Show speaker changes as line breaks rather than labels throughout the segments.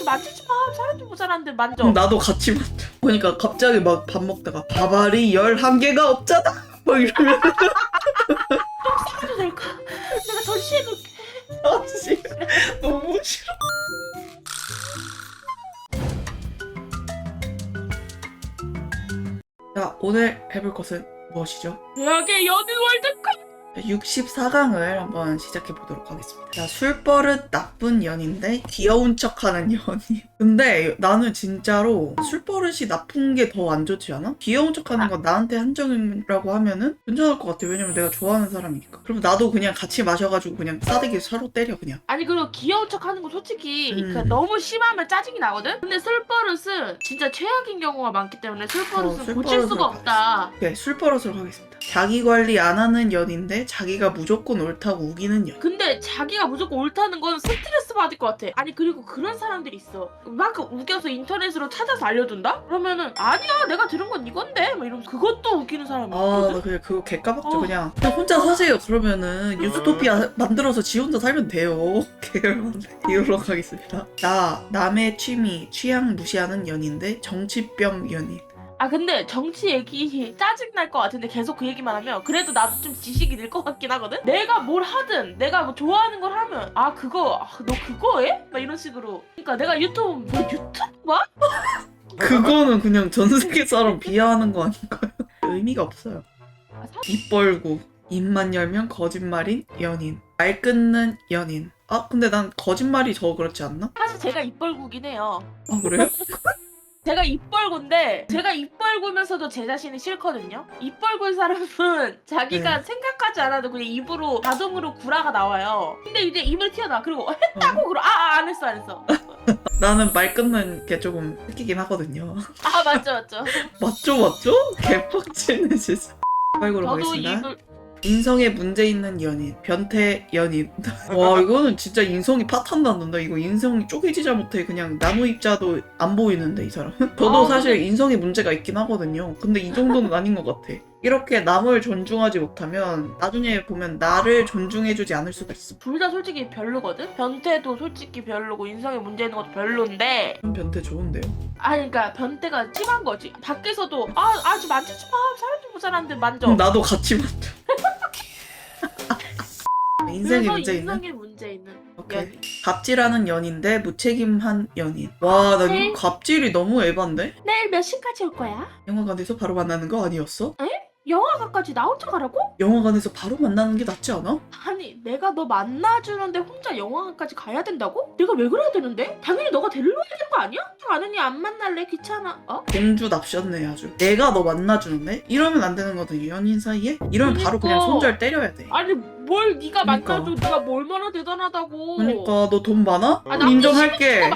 아주 만지지 마. 사람도 못 살았는데 만져.
나도 같이 만져. 그러니까 갑자기 막 밥 먹다가 밥알이 11개가 없잖아. 막 이러면
싸도 될까? 내가 전시해 놓을게.
아 씨. 너무 싫어. 자, 오늘 해볼 것은 무엇이죠?
대학의 연인 월드컵.
64강을 한번 시작해 보도록 하겠습니다. 자, 술버릇 나쁜 연인데 귀여운 척하는 연인. 근데 나는 진짜로 술버릇이 나쁜 게 더 안 좋지 않아? 귀여운 척하는 건 나한테 한정이라고 하면은 괜찮을 것 같아. 왜냐면 내가 좋아하는 사람이니까. 그럼 나도 그냥 같이 마셔가지고 그냥 싸대기 서로 때려 그냥.
아니 그리고 귀여운 척하는 거 솔직히
음.
그 너무 심하면 짜증이 나거든. 근데 술버릇은 진짜 최악인 경우가 많기 때문에 술버릇은
어,
고칠 수가 없다.
네, 술버릇으로 하겠습니다. 자기 관리 안 하는 연인데 자기가 무조건 옳다고 우기는 연.
근데 자기가 무조건 옳다는 건 스트레스 받을 것 같아. 아니 그리고 그런 사람들이 있어. 막 우겨서 인터넷으로 찾아서 알려준다? 그러면은 아니야 내가 들은 건 이건데 막 이러면서 그것도 웃기는 사람이
아,
있거든.
나 그냥 그거 개까박죠
어.
그냥. 그냥 혼자 사세요. 그러면은 유스토피아 만들어서 지 혼자 살면 돼요. 개열받네. 이걸로 가겠습니다. 나 남의 취미, 취향 무시하는 연인데 정치병 연인.
아 근데 정치 얘기 짜증 날 것 같은데 계속 그 얘기만 하면 그래도 나도 좀 지식이 늘 것 같긴 하거든. 내가 뭘 하든 내가 뭐 좋아하는 걸 하면 아 그거 아, 너 그거 해? 막 이런 식으로. 그러니까 내가 유튜브 뭐 유튜브 봐?
그거는 그냥 전 세계 사람 비하하는 거 아닌가요? 의미가 없어요.
아, 사-
입 벌고 입만 열면 거짓말인 연인. 말 끊는 연인. 아 근데 난 거짓말이 더 그렇지 않나?
사실 제가 입벌구긴 해요.
아 그래요?
제가 입벌구인데 제가 입 벌구면서도 제 자신이 싫거든요. 입벌구인 사람은 자기가
네.
생각하지 않아도 그냥 입으로 자동으로 구라가 나와요. 근데 이제 입을 튀어나와. 그리고 어, 했다고 그러 아안 했어 안 했어.
나는 말 끊는 게 조금 웃기긴 하거든요.
아 맞죠 맞죠.
맞죠 맞죠? 개빡치네 진짜.
저도. 입을
인성에 문제 있는 연인, 변태 연인. 와 이거는 진짜 인성이 파탄 난다. 이거 인성이 쪼개지자 못해 그냥 나무 입자도 안 보이는데 이 사람. 저도
아,
사실 인성에 문제가 있긴 하거든요. 근데 이 정도는 아닌 것 같아. 이렇게 남을 존중하지 못하면 나중에 보면 나를 존중해주지 않을 수가 있어.
둘 다 솔직히 별로거든. 변태도 솔직히 별로고 인성에 문제 있는 것도 별론데
전 변태 좋은데요.
아니 그러니까 변태가 심한 거지. 밖에서도 아 아주 만지지 마. 사람도 못 살았는데 만져.
그럼 나도 같이 만져. 인생에
그래서
문제 있는?
인성에 문제 있는
오케이.
연인.
갑질하는 연인데 무책임한 연인. 와, 나
네.
이거 갑질이 너무 에반데?
내일 몇 시까지 올 거야?
영화관에서 바로 만나는 거 아니었어?
영화관까지 나 혼자 가라고?
영화관에서 바로 만나는 게 낫지 않아?
아니 내가 너 만나주는데 혼자 영화관까지 가야 된다고? 내가 왜 그래야 되는데? 당연히 너가 데려와야 되는 거 아니야? 아느니 안 만날래 귀찮아 어?
공주 납셨네 아주. 내가 너 만나주는데? 이러면 안 되는 거든 연인 사이에? 이러면 바로 그냥
그러니까.
손절 때려야 돼.
아니 뭘 네가
그러니까.
만나줘 네가 뭐 얼마나 대단하다고
그러니까 너 돈 많아?
아,
인정할게.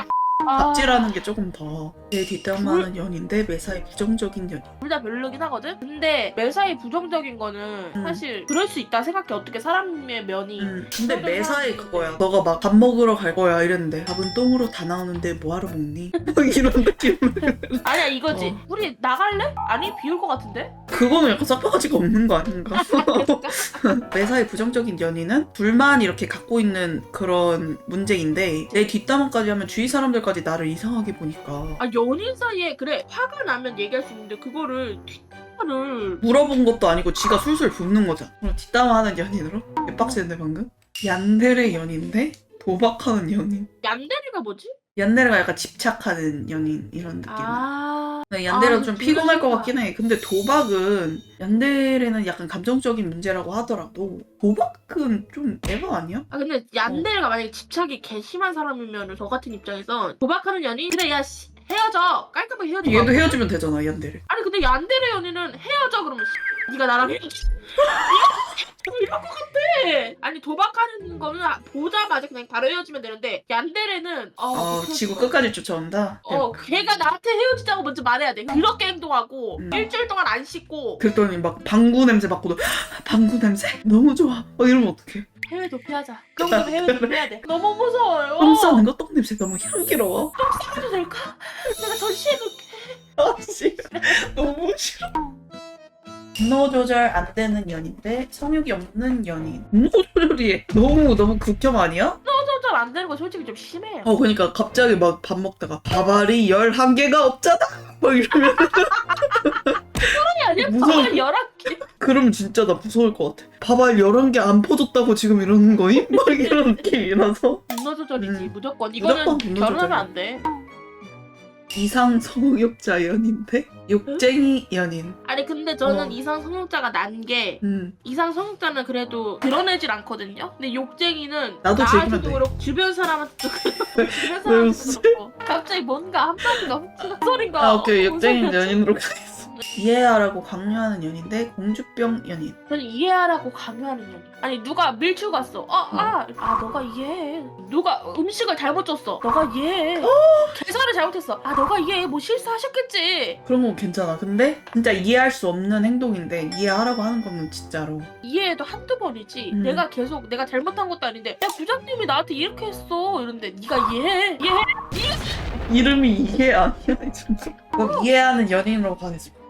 아,
갑질하는 게 조금 더. 내 뒷담화하는 연인데 매사에 부정적인 연인.
둘 다 별로긴 하거든? 근데 매사에 부정적인 거는
음.
사실 그럴 수 있다 생각해 어떻게 사람의 면이
음, 근데 매사에 그거야. 너가 막 밥 먹으러 갈 거야 이랬는데 밥은 똥으로 다 나오는데 뭐하러 먹니? 막 이런 느낌.
아니야 이거지
어.
우리 나갈래? 아니 비올 것 같은데?
그거는 약간 싹바가지가 없는 거 아닌가? 매사에 부정적인 연인은 둘만 이렇게 갖고 있는 그런 문제인데 내 뒷담화까지 하면 주위 사람들까지 나를 이상하게 보니까
아 연인 사이에 그래 화가 나면 얘기할 수 있는데 그거를 뒷담화를
물어본 것도 아니고 지가 술술 붓는 거잖아. 그럼 뒷담화하는 연인으로? 개빡센데 방금? 얀데레 연인데 도박하는 연인.
얀데리가 뭐지?
얀데레가 약간 집착하는 연인 이런 느낌.
아
얀데레가
아, 좀둘
피곤할 것
다.
같긴 해. 근데 도박은 얀데레는 약간 감정적인 문제라고 하더라도 도박은 좀 에바 아니야?
아 근데 얀데리가 만약에 집착이 개 심한 사람이면 저 같은 입장에서 도박하는 연인 그래 야 씨, 헤어져 깔끔하게 헤어져
얘도 헤어지면 되잖아 얀데레.
아니 근데 얀데레 연인은 헤어져 그러면 씨, 네가 나랑 이거 이럴 것 같아 아니 도박하는 거는 보자마자 그냥 바로 헤어지면 되는데 얀데레는 어,
어,
그럴
지구. 끝까지 쫓아온다.
어 걔가 나한테 헤어지자고 먼저 말해야 돼 그렇게 행동하고
음.
일주일 동안 안 씻고
그랬더니 막 방구 냄새 맡고도 방구 냄새 너무 좋아. 어 이러면 어떡해?
해외 도피하자 그 정도면 해외 도피해야 돼 너무 무서워요
똥 싸는 거 똥 냄새 너무 향기로워.
싸도 될까? 내가 전시해 놓을게
아씨 너무 싫어. 분노 조절 안 되는 연인데 성욕이 없는 연인. 분노 조절이 너무 너무 극혐 아니야?
되는 거 솔직히 좀 심해요.
어 그러니까 갑자기 막 밥 먹다가 밥알이 11개가 없잖아 막 이러면
아니야?
무서워.
정말 개.
그럼 진짜 나 무서울 것 같아 밥알 11개 안 퍼줬다고 지금 이러는 거임? 막 이런 느낌이라서
분노 조절이지
음.
무조건.
무조건
이거는
분노
결혼하면. 안 돼.
이상 성욕자 연인데 욕쟁이 연인
아니 근데 저는
어.
이상 성욕자가 난 게
음
이상 성욕자는 그래도 드러내질 않거든요. 근데 욕쟁이는
나도 즐기면
나한테도
돼.
그렇고 주변 사람한테도 그렇고 주변
왜
사람한테도? 그렇고 갑자기 뭔가 한마디가 훅 소리가
아 오케이
어,
욕쟁이 연인으로 가겠어 이해하라고 강요하는 연인데 공주병 연인
저는 이해하라고 강요하는 연인. 아니 누가 밀주 갔어. 아, 아, 아 너가 이해해. 누가 음식을 잘못 줬어. 너가 이해해. 계산을 잘못했어. 아 너가 이해해. 뭐 실수하셨겠지.
그런 건 괜찮아 근데 진짜 이해할 수 없는 행동인데 이해하라고 하는 거는 진짜로
이해해도 한두 번이지.
음.
내가 계속 내가 잘못한 것도 아닌데 야 부장님이 나한테 이렇게 했어. 이런데 네가 이해해. 이해해.
이름이 이해 아니야 진짜 그럼 이해하는 연인으로 가겠습니다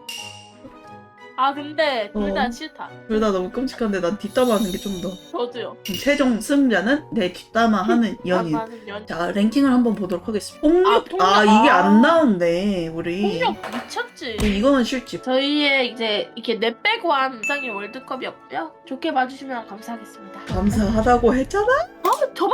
아 근데 둘 다
어.
싫다.
둘 다 너무 끔찍한데 난 뒷담화 하는 게 좀 더
저도요.
최종 승자는 내 뒷담화 하는 연인
아, 나는 연.
자 랭킹을 한번 보도록 하겠습니다 폭력
아,
아,
폭력.
이게
아.
안 나온대 우리
폭력 미쳤지.
이거는 실지
저희의 이제 이렇게 내 빼고 한 이상의 월드컵이었고요. 좋게 봐주시면 감사하겠습니다.
감사하다고 했잖아
아, 저번